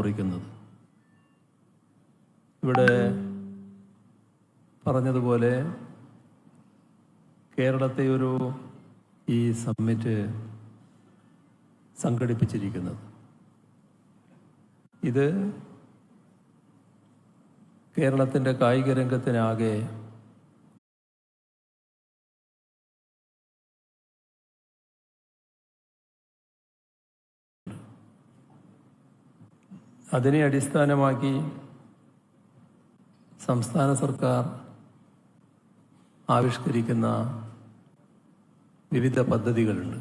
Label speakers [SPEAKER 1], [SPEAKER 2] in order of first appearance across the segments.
[SPEAKER 1] കുറിക്കുന്നത്. ഇവിടെ പറഞ്ഞതുപോലെ കേരളത്തെ ഒരു ഈ സമ്മിറ്റ് സംഘടിപ്പിച്ചിരിക്കുന്നത്. ഇത് കേരളത്തിന്റെ കായിക രംഗത്തിനാകെ അതിനെ അടിസ്ഥാനമാക്കി സംസ്ഥാന സർക്കാർ ആവിഷ്കരിക്കുന്ന വിവിധ പദ്ധതികളുണ്ട്.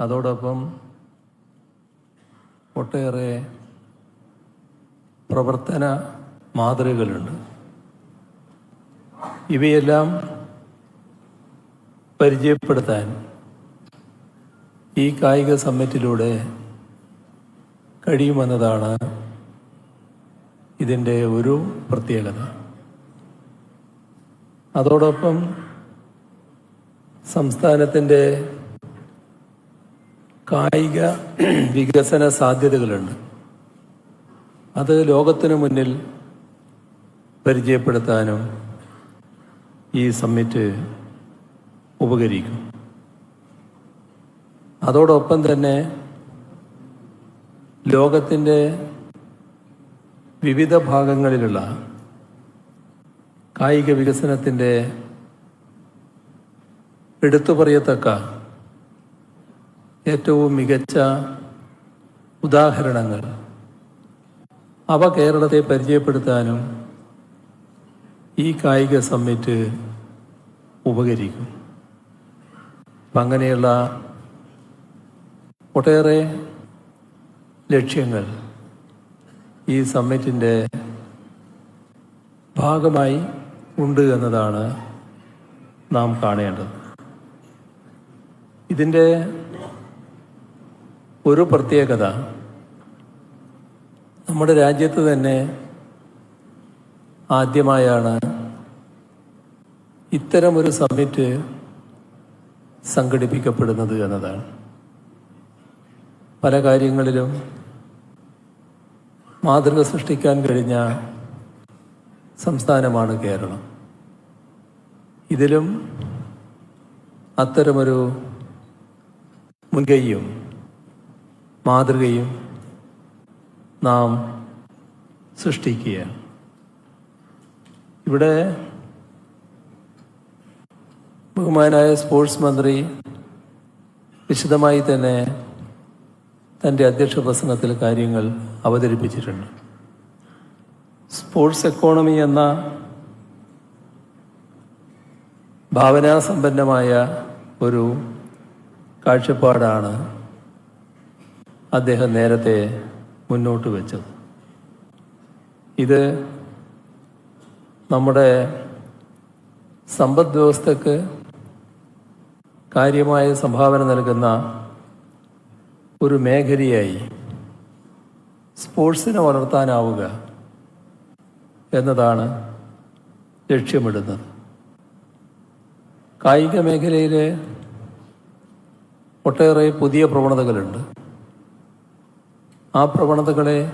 [SPEAKER 1] അതോടൊപ്പം ഒട്ടേറെ പ്രവർത്തന മാതൃകകളുണ്ട്. ഇവയെല്ലാം പരിചയപ്പെടുത്താൻ ഈ കായിക സമ്മിറ്റിലൂടെ കഴിയുമെന്നതാണ് ഇതിന്റെ ഒരു പ്രത്യേകത. അതോടൊപ്പം സംസ്ഥാനത്തിന്റെ കായിക വികസന സാധ്യതകളുണ്ട്. അത് ലോകത്തിനു മുന്നിൽ പരിചയപ്പെടുത്താനും ഈ സമ്മിറ്റ് ഉപകരിക്കും. അതോടൊപ്പം തന്നെ ലോകത്തിന്റെ വിവിധ ഭാഗങ്ങളിലുള്ള കായിക വികസനത്തിന്റെ എടുത്തു പറയത്തക്ക ഏറ്റവും മികച്ച ഉദാഹരണങ്ങൾ അവ കേരളത്തെ പരിചയപ്പെടുത്താനും ഈ കായിക സമ്മിറ്റ് ഉപകരിക്കും. അങ്ങനെയുള്ള ഒട്ടേറെ ലക്ഷ്യങ്ങൾ ഈ സമ്മിറ്റിന്റെ ഭാഗമായി ഉണ്ട് എന്നതാണ് നാം കാണേണ്ടത്. ഇതിന്റെ ഒരു പ്രത്യേകത നമ്മുടെ രാജ്യത്ത് തന്നെ ആദ്യമായാണ് ഇത്തരമൊരു സമ്മിറ്റ് സംഘടിപ്പിക്കപ്പെടുന്നത് എന്നതാണ്. പല കാര്യങ്ങളിലും മാതൃക സൃഷ്ടിക്കാൻ കഴിഞ്ഞ സംസ്ഥാനമാണ് കേരളം. ഇതിലും അത്തരമൊരു മുൻകൈയും മാതൃകയും നാം സൃഷ്ടിക്കുക ഇവിടെ ബഹുമാനായ സ്പോർട്സ് മന്ത്രി വിശദമായി തന്നെ തന്റെ അധ്യക്ഷ പ്രസംഗത്തിൽ കാര്യങ്ങൾ അവതരിപ്പിച്ചിട്ടുണ്ട്. സ്പോർട്സ് എക്കോണമി എന്ന ഭാവനാസമ്പന്നമായ ഒരു കാഴ്ചപ്പാടാണ് അദ്ദേഹം നേരത്തെ മുന്നോട്ട് വെച്ചത്. ഇത് നമ്മുടെ സമ്പദ് വ്യവസ്ഥക്ക് കാര്യമായ സംഭാവന നൽകുന്ന ഒരു മേഖലയായി സ്പോർട്സിനെ വളർത്താനാവുക എന്നതാണ് ലക്ഷ്യമിടുന്നത്. കായിക മേഖലയിൽ ഒട്ടേറെ പുതിയ പ്രവണതകളുണ്ട്. ആ പ്രവണതകളെ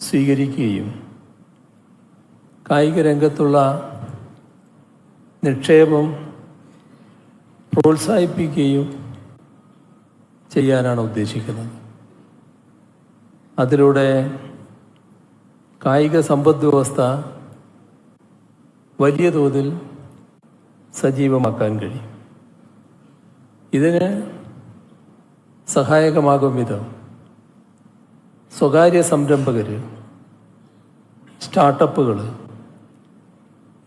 [SPEAKER 1] സ്വീകരിക്കുകയും കായിക രംഗത്തുള്ള നിക്ഷേപം പ്രോത്സാഹിപ്പിക്കുകയും ചെയ്യാനാണ് ഉദ്ദേശിക്കുന്നത്. അതിലൂടെ കായിക സമ്പദ് വ്യവസ്ഥ വലിയ തോതിൽ സജീവമാക്കാൻ കഴിയും. ഇതിന് സഹായകമാകും വിധം സ്വകാര്യ സംരംഭകർ സ്റ്റാർട്ടപ്പുകൾ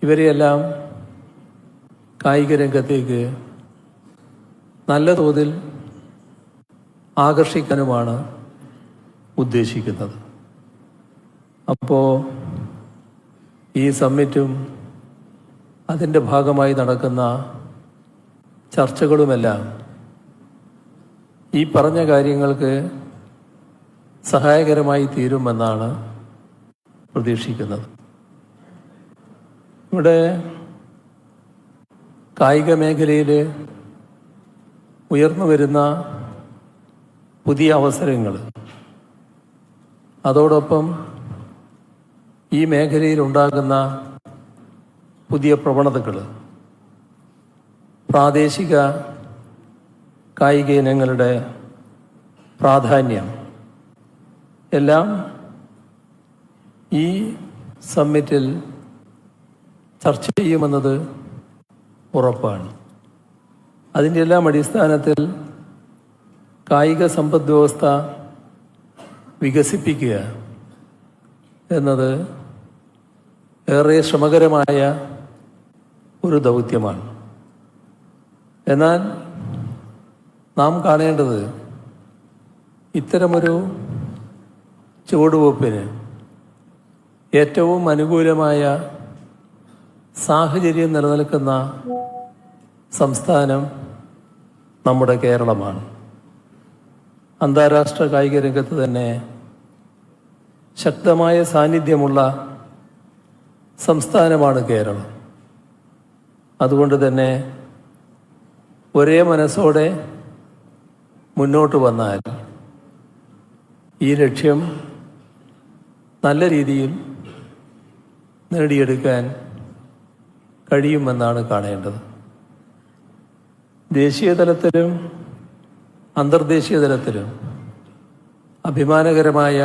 [SPEAKER 1] ഇവരെയെല്ലാം കായിക രംഗത്തേക്ക് നല്ല തോതിൽ ആകർഷിക്കാനുമാണ് ഉദ്ദേശിക്കുന്നത്. അപ്പോൾ ഈ സമ്മിറ്റും അതിന്റെ ഭാഗമായി നടക്കുന്ന ചർച്ചകളുമെല്ലാം ഈ പറഞ്ഞ കാര്യങ്ങൾക്ക് സഹായകരമായി തീരുമെന്നാണ് പ്രതീക്ഷിക്കുന്നത്. ഇവിടെ കായിക മേഖലയിൽ ഉയർന്നു വരുന്ന പുതിയ അവസരങ്ങൾ. അതോടൊപ്പം ഈ മേഖലയിൽ ഉണ്ടാകുന്ന പുതിയ പ്രവണതകൾ. പ്രാദേശിക കായിക ഇനങ്ങളുടെ പ്രാധാന്യം. എല്ലാം ഈ സമ്മിറ്റിൽ ചർച്ച ചെയ്യുമെന്നത് ഉറപ്പാണ്. അതിന്റെ എല്ലാം അടിസ്ഥാനത്തിൽ കായിക സമ്പദ് വ്യവസ്ഥ വികസിപ്പിക്കുക എന്നത് ഏറെ ശ്രമകരമായ ഒരു ദൗത്യമാണ്. എന്നാൽ നാം കാണേണ്ടത് ഇത്തരമൊരു ചുവടുവെപ്പിന് ഏറ്റവും അനുകൂലമായ സാഹചര്യം നിലനിൽക്കുന്ന സംസ്ഥാനം നമ്മുടെ കേരളമാണ്. അന്താരാഷ്ട്ര കായിക രംഗത്ത് തന്നെ ശക്തമായ സാന്നിധ്യമുള്ള സംസ്ഥാനമാണ് കേരളം. അതുകൊണ്ട് തന്നെ ഒരേ മനസ്സോടെ മുന്നോട്ട് വന്നാൽ ഈ ലക്ഷ്യം നല്ല രീതിയിൽ നേടിയെടുക്കാൻ കഴിയുമെന്നാണ് കാണേണ്ടത്. ദേശീയ തലത്തിലും അന്തർദേശീയ തലത്തിലും അഭിമാനകരമായ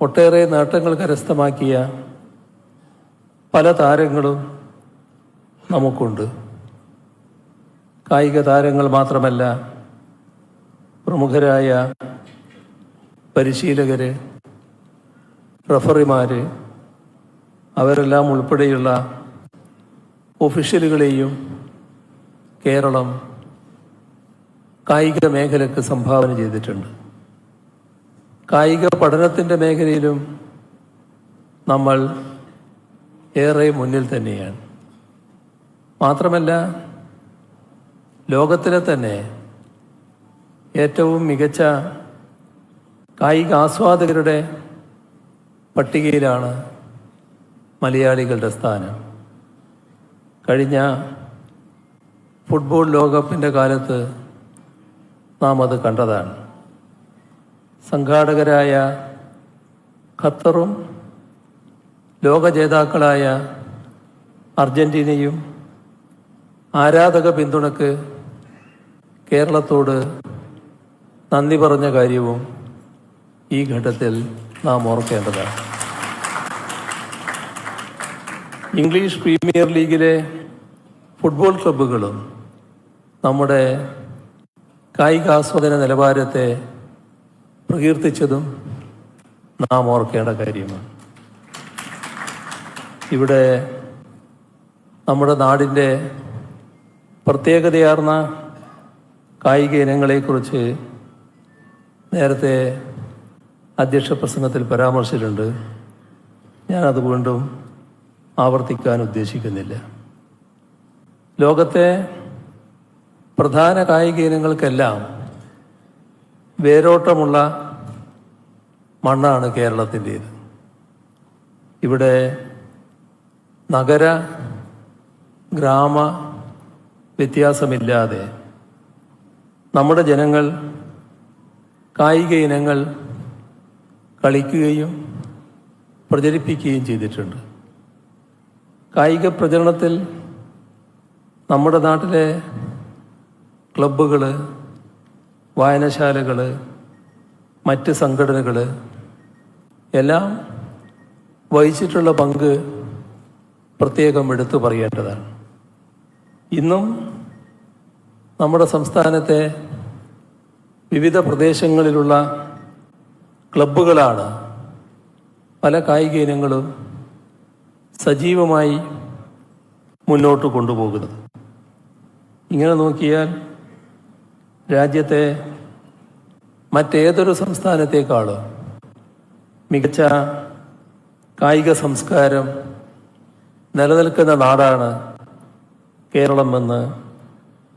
[SPEAKER 1] ഒട്ടേറെ നേട്ടങ്ങൾ കരസ്ഥമാക്കിയ പല താരങ്ങളും നമുക്കുണ്ട്. കായിക താരങ്ങൾ മാത്രമല്ല പ്രമുഖരായ പരിശീലകർ റഫറിമാർ അവരെല്ലാം ഉൾപ്പെടെയുള്ള ഒഫീഷ്യലുകളെയും കേരളം കായിക മേഖലക്ക് സംഭാവന ചെയ്തിട്ടുണ്ട്. കായിക പഠനത്തിന്റെ മേഖലയിലും നമ്മൾ ഏറെ മുന്നിൽ തന്നെയാണ്. മാത്രമല്ല ലോകത്തിലെ തന്നെ ഏറ്റവും മികച്ച കായിക ആസ്വാദകരുടെ പട്ടികയിലാണ് മലയാളികളുടെ സ്ഥാനം. കഴിഞ്ഞ ഫുട്ബോൾ ലോകകപ്പിന്റെ കാലത്ത് നാം അത് കണ്ടതാണ്. സംഘാടകരായ ഖത്തറും ലോക ജേതാക്കളായ അർജന്റീനയും ആരാധക പിന്തുണക്ക് കേരളത്തോട് നന്ദി പറഞ്ഞ കാര്യവും ഈ ഘട്ടത്തിൽ നാം ഓർക്കേണ്ടതാണ്. ഇംഗ്ലീഷ് പ്രീമിയർ ലീഗിലെ ഫുട്ബോൾ ക്ലബ്ബുകളും നമ്മുടെ കായികാസ്വാദന നിലവാരത്തെ പ്രകീർത്തിച്ചതും നാം ഓർക്കേണ്ട കാര്യമാണ്. ഇവിടെ നമ്മുടെ നാടിന്റെ പ്രത്യേകതയാർന്ന കായിക ഇനങ്ങളെക്കുറിച്ച് നേരത്തെ അധ്യക്ഷ പ്രസംഗത്തിൽ പരാമർശിച്ചിട്ടുണ്ട്. ഞാനത് വീണ്ടും ആവർത്തിക്കാൻ ഉദ്ദേശിക്കുന്നില്ല. ലോകത്തെ പ്രധാന കായിക ഇനങ്ങൾക്കെല്ലാം വേരോട്ടമുള്ള മണ്ണാണ് കേരളത്തിന്റേത്. ഇവിടെ നഗര ഗ്രാമ വ്യത്യാസമില്ലാതെ നമ്മുടെ ജനങ്ങൾ കായിക ഇനങ്ങൾ കളിക്കുകയും പ്രചരിപ്പിക്കുകയും ചെയ്തിട്ടുണ്ട്. കായിക പ്രചരണത്തിൽ നമ്മുടെ നാട്ടിലെ ക്ലബ്ബുകൾ വായനശാലകൾ മറ്റ് സംഘടനകൾ എല്ലാം വഹിച്ചിട്ടുള്ള പങ്ക് പ്രത്യേകം എടുത്തു പറയേണ്ടതാണ്. ഇന്നും നമ്മുടെ സംസ്ഥാനത്തെ വിവിധ പ്രദേശങ്ങളിലുള്ള ക്ലബ്ബുകളാണ് പല കായിക ഇനങ്ങളും സജീവമായി മുന്നോട്ട് കൊണ്ടുപോകുന്നത്. ഇങ്ങനെ നോക്കിയാൽ രാജ്യത്തെ മറ്റേതൊരു സംസ്ഥാനത്തേക്കാളും മികച്ച കായിക സംസ്കാരം നിലനിൽക്കുന്ന നാടാണ് കേരളം എന്ന്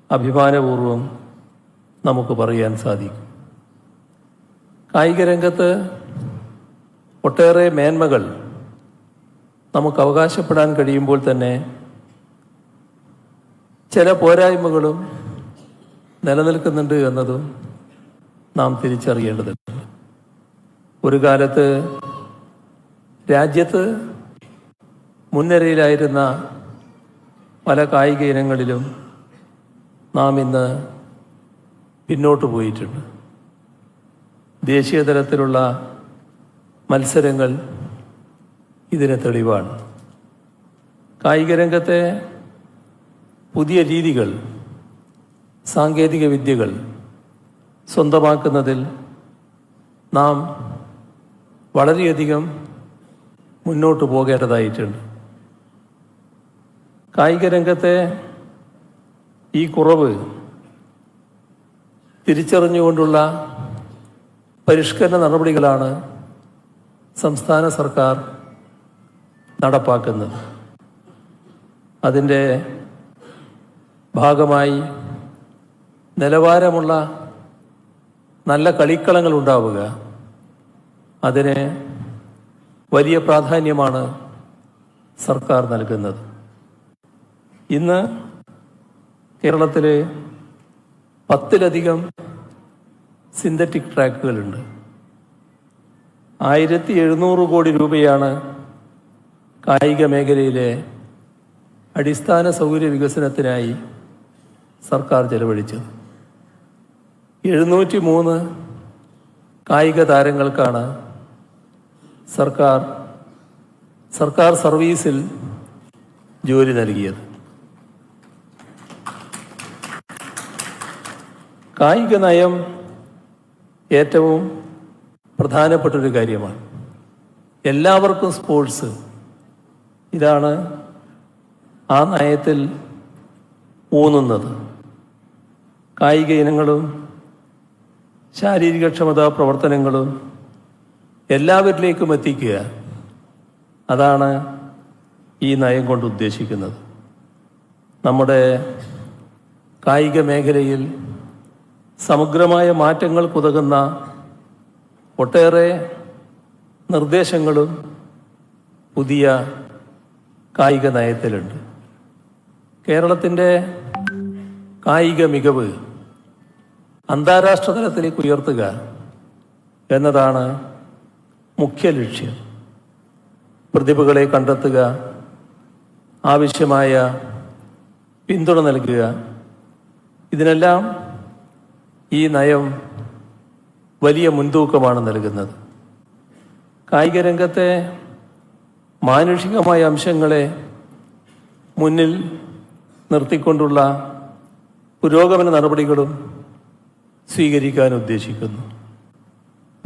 [SPEAKER 1] അഭിമാനപൂർവം നമുക്ക് പറയാൻ സാധിക്കും. കായിക രംഗത്ത് ഒട്ടേറെ മേന്മകൾ നമുക്ക് അവകാശപ്പെടാൻ കഴിയുമ്പോൾ തന്നെ ചില പോരായ്മകളും നിലനിൽക്കുന്നുണ്ട് എന്നതും നാം തിരിച്ചറിയേണ്ടതുണ്ട്. ഒരു കാലത്ത് രാജ്യത്ത് മുൻനിരയിലായിരുന്ന പല കായിക ഇനങ്ങളിലും നാം ഇന്ന് പിന്നോട്ട് പോയിട്ടുണ്ട്. ദേശീയ തലത്തിലുള്ള മത്സരങ്ങൾ ഇതിന് തെളിവാണ്. കായിക രംഗത്തെ പുതിയ രീതികൾ സാങ്കേതിക വിദ്യകൾ സ്വന്തമാക്കുന്നതിൽ നാം വളരെയധികം മുന്നോട്ട് പോകേണ്ടതായിട്ടുണ്ട്. കായിക രംഗത്തെ ഈ കുറവ് തിരിച്ചറിഞ്ഞുകൊണ്ടുള്ള പരിഷ്കരണ നടപടികളാണ് സംസ്ഥാന സർക്കാർ നടപ്പാക്കുന്നത്. അതിന്റെ ഭാഗമായി നിലവാരമുള്ള നല്ല കളിക്കളങ്ങൾ ഉണ്ടാവുക. അതിന് വലിയ പ്രാധാന്യമാണ് സർക്കാർ നൽകുന്നത്. ഇന്ന് കേരളത്തിൽ പത്തിലധികം സിന്തറ്റിക് ട്രാക്കുകളുണ്ട്. ആയിരത്തി എഴുന്നൂറ് കോടി രൂപയാണ് കായിക മേഖലയിലെ അടിസ്ഥാന സൗകര്യ വികസനത്തിനായി സർക്കാർ ചെലവഴിച്ചത്. എഴുന്നൂറ്റി മൂന്ന് കായിക താരങ്ങൾക്കാണ് സർക്കാർ സർക്കാർ സർവീസിൽ ജോലി നൽകിയത്. കായിക നയം ഏറ്റവും പ്രധാനപ്പെട്ടൊരു കാര്യമാണ്. എല്ലാവർക്കും സ്പോർട്സ്. ഇതാണ് ആ നയത്തിൽ ഊന്നുന്നത്. കായിക ഇനങ്ങളും ശാരീരികക്ഷമതാ പ്രവർത്തനങ്ങളും എല്ലാവരിലേക്കും എത്തിക്കുക. അതാണ് ഈ നയം കൊണ്ട് ഉദ്ദേശിക്കുന്നത്. നമ്മുടെ കായിക മേഖലയിൽ സമഗ്രമായ മാറ്റങ്ങൾക്കുതകുന്ന ഒട്ടേറെ നിർദ്ദേശങ്ങളും പുതിയ കായിക നയത്തിലുണ്ട്. കേരളത്തിന്റെ കായിക മികവ് അന്താരാഷ്ട്ര തലത്തിലേക്ക് ഉയർത്തുക എന്നതാണ് മുഖ്യ ലക്ഷ്യം. പ്രതിഭകളെ കണ്ടെത്തുക ആവശ്യമായ പിന്തുണ നൽകുക. ഇതിനെല്ലാം ഈ നയം വലിയ മുൻതൂക്കമാണ് നൽകുന്നത്. കായിക രംഗത്തെ മാനുഷികമായ അംശങ്ങളെ മുന്നിൽ നിർത്തിക്കൊണ്ടുള്ള പുരോഗമന നടപടികളും സ്വീകരിക്കാൻ ഉദ്ദേശിക്കുന്നു.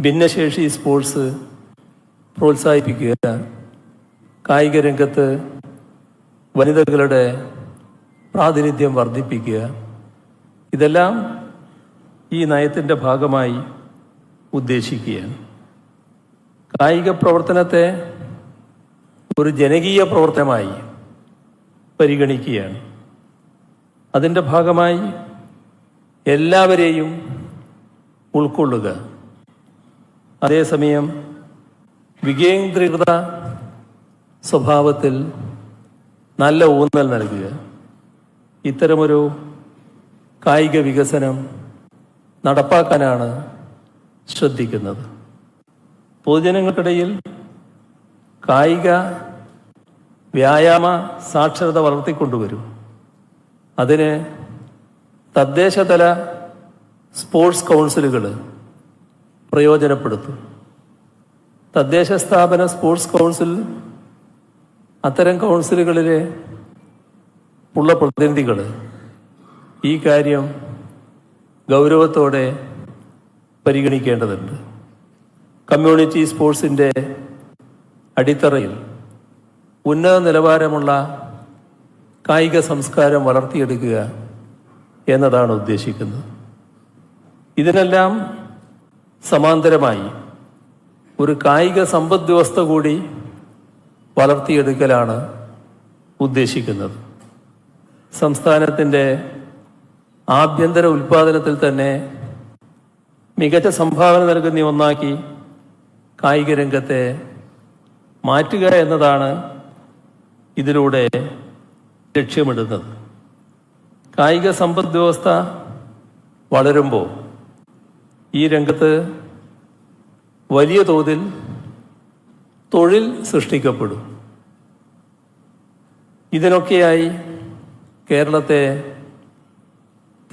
[SPEAKER 1] ഭിന്നശേഷി സ്പോർട്സ് പ്രോത്സാഹിപ്പിക്കുക കായിക രംഗത്ത് വനിതകളുടെ പ്രാതിനിധ്യം വർദ്ധിപ്പിക്കുക. ഇതെല്ലാം ഈ നയത്തിന്റെ ഭാഗമായി ഉദ്ദേശിക്കുകയാണ്. കായിക പ്രവർത്തനത്തെ ഒരു ജനകീയ പ്രവർത്തനമായി പരിഗണിക്കുകയാണ്. അതിന്റെ ഭാഗമായി എല്ലാവരെയും ഉൾക്കൊള്ളുക. അതേസമയം വികേന്ദ്രീകൃത സ്വഭാവത്തിൽ നല്ല ഊന്നൽ നൽകുക. ഇത്തരമൊരു കായിക വികസനം നടപ്പാക്കാനാണ് ശ്രദ്ധിക്കുന്നത്. പൊതുജനങ്ങൾക്കിടയിൽ കായിക വ്യായാമ സാക്ഷരത വളർത്തിക്കൊണ്ടുവരും. അതിന് തദ്ദേശതല സ്പോർട്സ് കൗൺസിലുകൾ പ്രയോജനപ്പെടുത്തും. തദ്ദേശ സ്ഥാപന സ്പോർട്സ് കൗൺസിൽ അത്തരം കൗൺസിലുകളിലെ ഉള്ള പ്രതിനിധികൾ ഈ കാര്യം ഗൗരവത്തോടെ പരിഗണിക്കേണ്ടതുണ്ട്. കമ്മ്യൂണിറ്റി സ്പോർട്സിന്റെ അടിത്തറയിൽ ഉന്നത നിലവാരമുള്ള കായിക സംസ്കാരം വളർത്തിയെടുക്കുക എന്നതാണ് ഉദ്ദേശിക്കുന്നത്. ഇതിനെല്ലാം സമാന്തരമായി ഒരു കായിക സമ്പദ് വ്യവസ്ഥ കൂടി വളർത്തിയെടുക്കലാണ് ഉദ്ദേശിക്കുന്നത്. സംസ്ഥാനത്തിന്റെ ആഭ്യന്തര ഉൽപാദനത്തിൽ തന്നെ മികച്ച സംഭാവന നൽകുന്ന ഒന്നാക്കി കായിക രംഗത്തെ മാറ്റുക എന്നതാണ് ഇതിലൂടെ ലക്ഷ്യമിടുന്നത്. കായിക സമ്പദ് വ്യവസ്ഥ വളരുമ്പോൾ ഈ രംഗത്ത് വലിയ തോതിൽ തൊഴിൽ സൃഷ്ടിക്കപ്പെടും. ഇതിനൊക്കെയായി കേരളത്തെ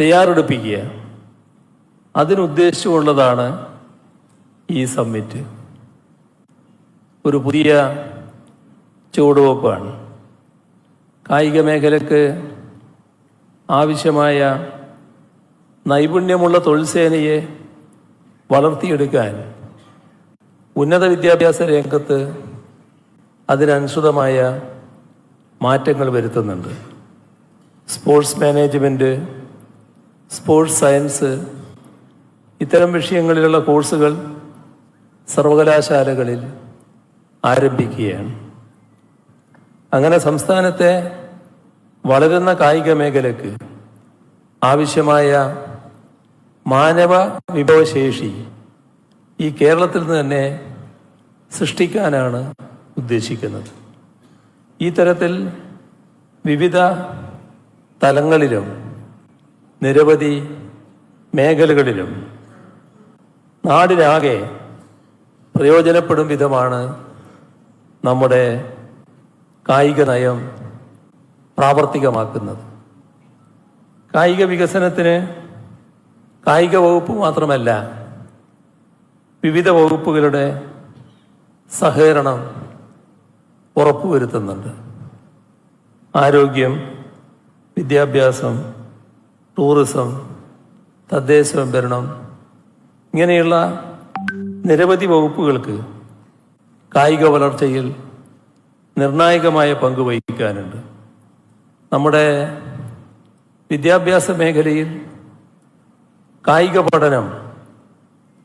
[SPEAKER 1] തയ്യാറെടുപ്പിക്കുക. അതിനുദ്ദേശിച്ചുകൊള്ളതാണ് ഈ സമ്മിറ്റ്. ഒരു പുതിയ ചുവടുവെപ്പാണ് കായിക മേഖലക്ക് ആവശ്യമായ നൈപുണ്യമുള്ള തൊഴിൽ സേനയെ വളർത്തിയെടുക്കാൻ ഉന്നത വിദ്യാഭ്യാസ രംഗത്ത് അതിനനുസൃതമായ മാറ്റങ്ങൾ വരുത്തുന്നുണ്ട്. സ്പോർട്സ് മാനേജ്മെന്റ് സ്പോർട്സ് സയൻസ് ഇത്തരം വിഷയങ്ങളിലുള്ള കോഴ്സുകൾ സർവകലാശാലകളിൽ ആരംഭിക്കുകയാണ്. അങ്ങനെ സംസ്ഥാനത്തെ വളരുന്ന കായിക മേഖലയ്ക്ക് ആവശ്യമായ മാനവ വിഭവശേഷി ഈ കേരളത്തിൽ നിന്ന് തന്നെ സൃഷ്ടിക്കാനാണ് ഉദ്ദേശിക്കുന്നത്. ഈ തരത്തിൽ വിവിധ തലങ്ങളിലും നിരവധി മേഖലകളിലും നാടിനാകെ പ്രയോജനപ്പെടും വിധമാണ് നമ്മുടെ കായിക നയം പ്രാവർത്തികമാക്കുന്നത്. കായിക വികസനത്തിന് കായിക വകുപ്പ് മാത്രമല്ല വിവിധ വകുപ്പുകളുടെ സഹകരണം ഉറപ്പുവരുത്തുന്നുണ്ട്. ആരോഗ്യം വിദ്യാഭ്യാസം ടൂറിസം തദ്ദേശ സ്വയംഭരണം ഇങ്ങനെയുള്ള നിരവധി വകുപ്പുകൾക്ക് കായിക വളർച്ചയിൽ നിർണായകമായ പങ്ക് വഹിക്കാനുണ്ട് നമ്മുടെ വിദ്യാഭ്യാസ മേഖലയിൽ കായിക പഠനം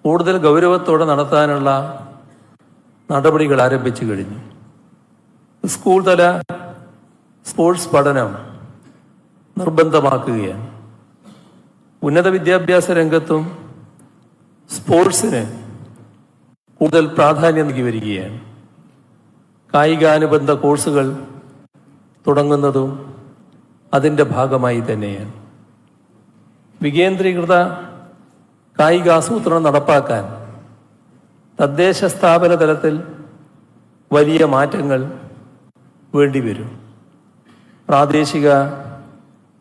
[SPEAKER 1] കൂടുതൽ ഗൗരവത്തോടെ നടത്താനുള്ള നടപടികൾ ആരംഭിച്ചു കഴിഞ്ഞു. സ്കൂൾ തല സ്പോർട്സ് പഠനം നിർബന്ധമാക്കുകയാണ്. ഉന്നത വിദ്യാഭ്യാസ രംഗത്തും സ്പോർട്സിന് കൂടുതൽ പ്രാധാന്യം നൽകി വരികയാണ്. കായികാനുബന്ധ കോഴ്സുകൾ തുടങ്ങുന്നതും അതിന്റെ ഭാഗമായി തന്നെയാണ്. വികേന്ദ്രീകൃത കായികാസൂത്രണം നടപ്പാക്കാൻ തദ്ദേശ സ്ഥാപന തലത്തിൽ വലിയ മാറ്റങ്ങൾ വേണ്ടിവരും പ്രാദേശിക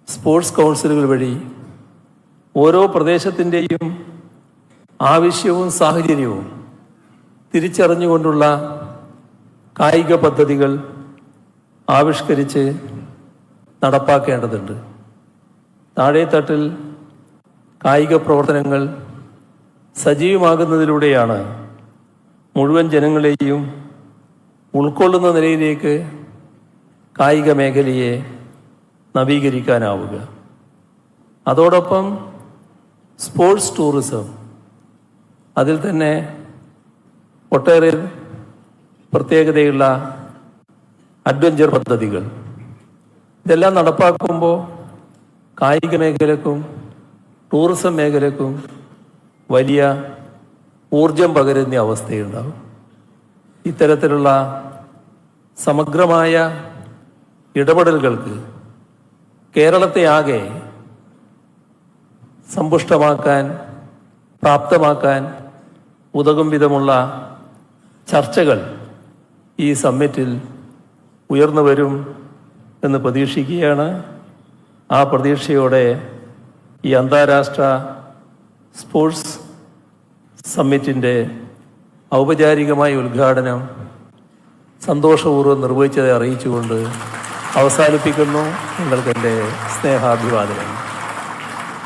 [SPEAKER 1] സ്പോർട്സ് കൗൺസിലുകൾ വഴി ഓരോ പ്രദേശത്തിന്റെയും ആവശ്യവും സാഹചര്യവും തിരിച്ചറിഞ്ഞുകൊണ്ടുള്ള കായിക പദ്ധതികൾ ആവിഷ്കരിച്ച് നടപ്പാക്കേണ്ടതുണ്ട്. താഴെത്തട്ടിൽ കായിക പ്രവർത്തനങ്ങൾ സജീവമാകുന്നതിലൂടെയാണ് മുഴുവൻ ജനങ്ങളെയും ഉൾക്കൊള്ളുന്ന നിലയിലേക്ക് കായിക മേഖലയെ നവീകരിക്കാനാവുക. അതോടൊപ്പം സ്പോർട്സ് ടൂറിസം അതിൽ തന്നെ ഒട്ടേറെ പ്രത്യേകതയുള്ള അഡ്വഞ്ചർ പദ്ധതികൾ. ഇതെല്ലാം നടപ്പാക്കുമ്പോൾ കായിക മേഖലക്കും ടൂറിസം മേഖലക്കും വലിയ ഊർജം പകരുന്ന അവസ്ഥയുണ്ടാകും. ഇത്തരത്തിലുള്ള സമഗ്രമായ ഇടപെടലുകൾക്ക് കേരളത്തെ ആകെ സമ്പുഷ്ടമാക്കാൻ പ്രാപ്തമാക്കാൻ ഉതകും വിധമുള്ള ചർച്ചകൾ ഈ സമ്മിറ്റിൽ ഉയർന്നു വരും എന്ന് പ്രതീക്ഷിക്കുകയാണ്. ആ പ്രതീക്ഷയോടെ ഈ അന്താരാഷ്ട്ര സ്പോർട്സ് സമ്മിറ്റിന്റെ ഔപചാരികമായ ഉദ്ഘാടനം സന്തോഷപൂർവം നിർവഹിച്ചതായി അറിയിച്ചുകൊണ്ട് അവസാനിപ്പിക്കുന്നു. നിങ്ങൾക്കെന്റെ സ്നേഹാഭിവാദനം